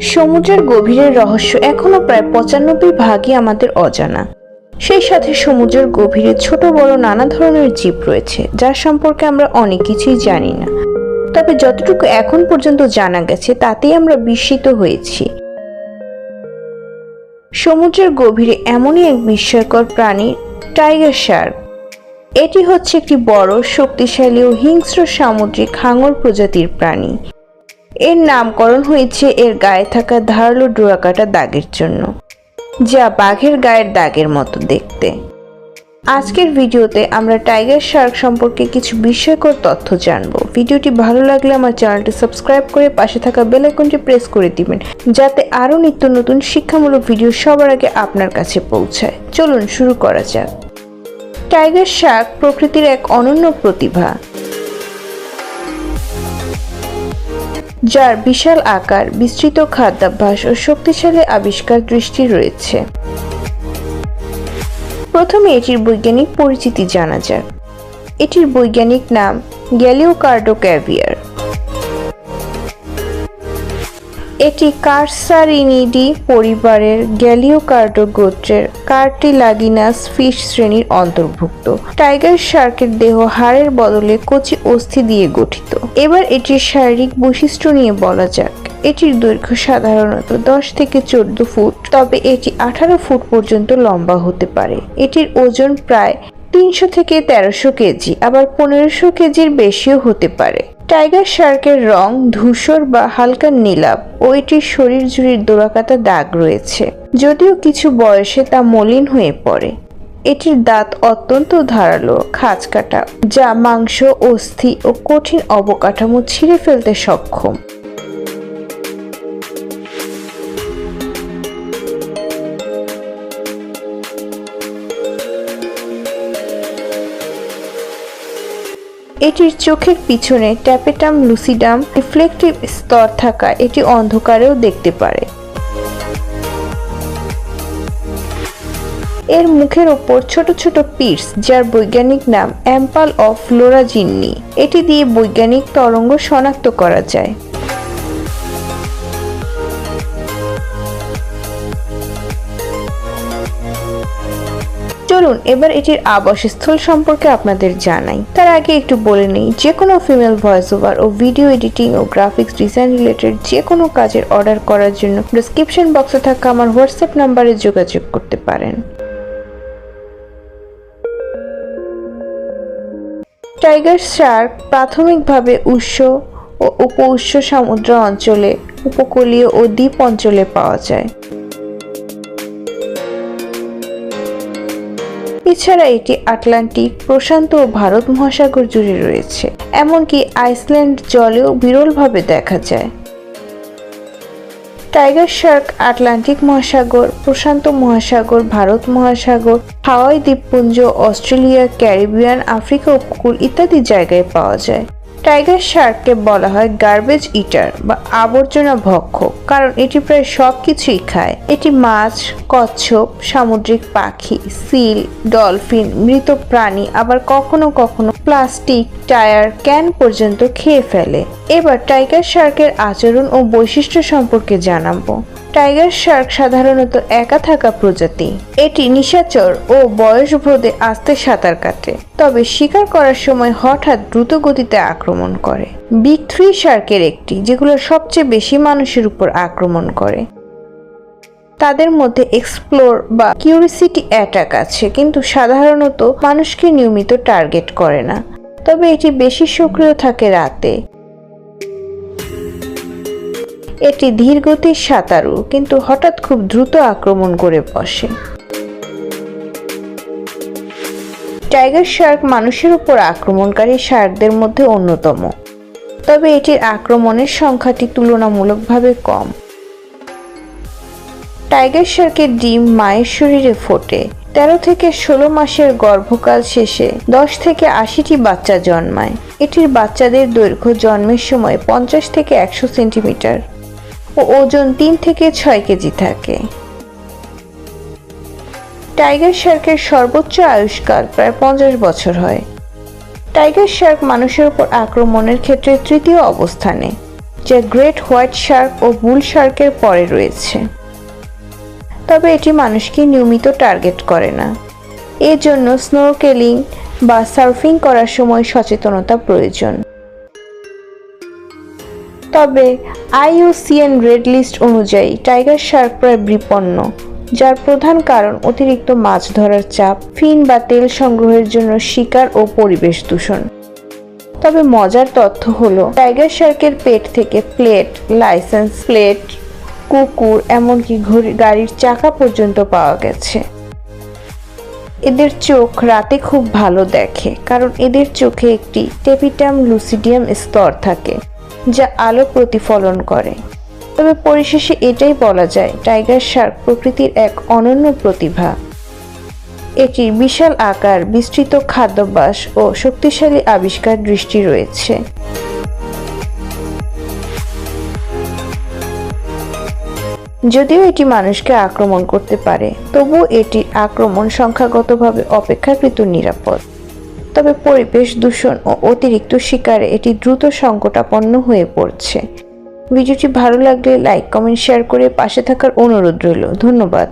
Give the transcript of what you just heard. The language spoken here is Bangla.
সমুদ্রের গভীরের রহস্য এখনও প্রায় পঁচানব্বই ভাগই আমাদের অজানা। সেই সাথে সমুদ্রের গভীরে ছোট বড় নানা ধরনের জীব রয়েছে, যার সম্পর্কে আমরা অনেক কিছুই জানি না। তবে যতটুকু এখন পর্যন্ত জানা গেছে, তাতেই আমরা বিস্মিত হয়েছি। সমুদ্রের গভীরে এমনই এক বিস্ময়কর প্রাণী, টাইগার শার্ক। এটি হচ্ছে একটি বড়, শক্তিশালী ও হিংস্র সামুদ্রিক হাঙর প্রজাতির প্রাণী। এর নামকরণ হয়েছে এর গায়ে থাকা ধারালো ডোরাকাটা দাগের জন্য, যা বাঘের গায়ের দাগের মতো দেখতে। আজকের ভিডিওতে আমরা টাইগার শার্ক সম্পর্কে কিছু বিস্ময়কর তথ্য জানব। ভিডিওটি ভালো লাগলে আমার চ্যানেলটি সাবস্ক্রাইব করে পাশে থাকা বেল আইকনটি প্রেস করে দিবেন, যাতে আরও নিত্য নতুন শিক্ষামূলক ভিডিও সবার আগে আপনার কাছে পৌঁছায়। চলুন শুরু করা যাক। টাইগার শাক প্রকৃতির এক অনন্য প্রতিভা, যার বিশাল আকার, বিস্তৃত খাদ্যাভ্যাস ও শক্তিশালী আবিষ্কার দৃষ্টি রয়েছে। প্রথমে এটির বৈজ্ঞানিক পরিচিতি জানা যাক। এটির বৈজ্ঞানিক নাম গ্যালিওকার্ডো ক্যাভিয়ার এটি কার্সারিনিডি পরিবারের গ্যালিওকার্ডো গোত্রের কার্টিলাগিনাস ফিশ শ্রেণির অন্তর্ভুক্ত। টাইগার শার্কের দেহ হাড়ের বদলে কচি অস্থি দিয়ে গঠিত। এবার এটির শারীরিক বৈশিষ্ট্য নিয়ে বলা যাক। এটির দৈর্ঘ্য সাধারণত দশ থেকে চোদ্দ ফুট, তবে এটি আঠারো ফুট পর্যন্ত লম্বা হতে পারে। এটির ওজন প্রায় তিনশো থেকে তেরোশো কেজি, আবার পনেরোশো কেজির বেশিও হতে পারে। টাইগার শার্কের রং ধূসর বা হালকা নীলাভ, ওইটির শরীর জুড়ির দোরাকাটা দাগ রয়েছে। যদিও কিছু বয়সে তা মলিন হয়ে পড়ে। এটির দাঁত অত্যন্ত ধারালো, খাঁজ কাটা, যা মাংস, অস্থি ও কঠিন অবকাঠামো ছিঁড়ে ফেলতে সক্ষম। এটির চোখের পিছনে ট্যাপেটাম লুসিডাম রিফ্লেকটিভ স্তর থাকা এটি অন্ধকারেও দেখতে পারে। এর মুখের ওপর ছোট ছোট পিটস, যার বৈজ্ঞানিক নাম অ্যাম্পাল অফ লোরাজিন্নি। এটি দিয়ে বৈজ্ঞানিক তরঙ্গ শনাক্ত করা যায়। চলুন, এবার এটির আবাসস্থল সম্পর্কে আপনাদের জানাই। তার আগে একটু বলে নেই, যে কোনো ফিমেল ভয়েস ওভার ও ভিডিও এডিটিং ও গ্রাফিক্স ডিজাইন রিলেটেড যে কোনো কাজের অর্ডার করার জন্য ডিসক্রিপশন বক্সে থাকা আমার হোয়াটসঅ্যাপ নাম্বারে যোগাযোগ করতে পারেন। টাইগার শার্ক প্রাথমিকভাবে উৎস ও উপ উৎস সমুদ্র অঞ্চলে, উপকূলীয় ও দ্বীপ অঞ্চলে পাওয়া যায়। এছাড়া এটি আটলান্টিক, প্রশান্ত ও ভারত মহাসাগর জুড়ে রয়েছে। এমনকি আইসল্যান্ড জলেও বিরলভাবে দেখা যায়। টাইগার শার্ক, আটলান্টিক মহাসাগর, প্রশান্ত মহাসাগর, ভারত মহাসাগর, হাওয়াই দ্বীপপুঞ্জ, অস্ট্রেলিয়া, ক্যারিবিয়ান, আফ্রিকা উপকূল ইত্যাদি জায়গায় পাওয়া যায়। টাইগার শার্ককে বলা হয় গার্বেজ ইটার বা আবর্জনা ভক্ষক কারণ এটি প্রায় সব কিছুই খায়। এটি মাছ, কচ্ছপ, সামুদ্রিক পাখি, সিল, ডলফিন, মৃত প্রাণী, আবার কখনো কখনো প্লাস্টিক, টায়ার, ক্যান পর্যন্ত খেয়ে ফেলে। এবার টাইগার শার্কের আচরণ ও বৈশিষ্ট্য সম্পর্কে জানাব। টাইগার শার্ক সাধারণত একা থাকা প্রজাতি। এটি নিশাচর ও বয়স বয়সভ্রদে আস্তে সাঁতার কাটে, তবে শিকার করার সময় হঠাৎ দ্রুত গতিতে আক্রমণ করে। বিগ থ্রি শার্কের একটি, যেগুলো সবচেয়ে বেশি মানুষের উপর আক্রমণ করে। তাদের মধ্যে এক্সপ্লোর বা কিউরিসিটি অ্যাটাক আছে, কিন্তু সাধারণত মানুষকে নিয়মিত টার্গেট করে না। তবে এটি বেশি সক্রিয় থাকে রাতে। এটি ধীরগতির সাঁতারু, কিন্তু হঠাৎ খুব দ্রুত আক্রমণ করে বসে। টাইগার শার্ক মানুষের উপর আক্রমণকারী শার্কদের মধ্যে অন্যতম। তবে এটির আক্রমণের সংখ্যাটি তুলনামূলকভাবে কম। টাইগার শার্কের ডিম মায়ের শরীরে ফোটে। তেরো থেকে ষোলো মাসের গর্ভকাল শেষে দশ থেকে আশিটি বাচ্চা জন্মায়। এটির বাচ্চাদের দৈর্ঘ্য জন্মের সময় পঞ্চাশ থেকে একশো সেন্টিমিটার। ও ওজন তিন থেকে ছয় কেজি থাকে। টাইগার শার্কের সর্বোচ্চ আয়ুষ্কাল প্রায় পঞ্চাশ বছর হয়। টাইগার শার্ক মানুষের উপর আক্রমণের ক্ষেত্রে তৃতীয় অবস্থানে, যা গ্রেট হোয়াইট শার্ক ও বুল শার্কের পরে রয়েছে। তবে এটি মানুষকে নিয়মিত টার্গেট করে না। এর জন্য স্নোরকেলিং বা সার্ফিং করার সময় সচেতনতা প্রয়োজন। তবে আইইউসিএন রেড লিস্ট অনুযায়ী টাইগার শার্ক প্রায় বিপন্ন, যার প্রধান কারণ অতিরিক্ত মাছ ধরার চাপ, ফিন বা তেল সংগ্রহের জন্য শিকার ও পরিবেশ দূষণ। তবে মজার তথ্য হলো, টাইগার শার্কের পেট থেকে প্লেট, লাইসেন্স প্লেট, কুকুর, এমনকি ঘড়ি, গাড়ির চাকা পর্যন্ত পাওয়া গেছে। এদের চোখ রাতে খুব ভালো দেখে, কারণ এদের চোখে একটি টেপিটাম লুসিডিয়াম স্তর থাকে। যা আলো প্রতিফলন করে। তবে পরিশেষে এটাই বলা যায়, টাইগার শার্ক প্রকৃতির এক অনন্য প্রতিভা। এটির বিশাল আকার, বিস্তৃত খাদ্যাভ্যাস ও শক্তিশালী আবিষ্কার দৃষ্টি রয়েছে। যদিও এটি মানুষকে আক্রমণ করতে পারে, তবুও এটির আক্রমণ সংখ্যাগতভাবে অপেক্ষাকৃত নিরাপদ। তবে পরিবেশ দূষণ ও অতিরিক্ত শিকারে এটি দ্রুত সংকটাপন্ন হয়ে পড়ছে। ভিডিওটি ভালো লাগলে লাইক, কমেন্ট, শেয়ার করে পাশে থাকার অনুরোধ রইল। ধন্যবাদ।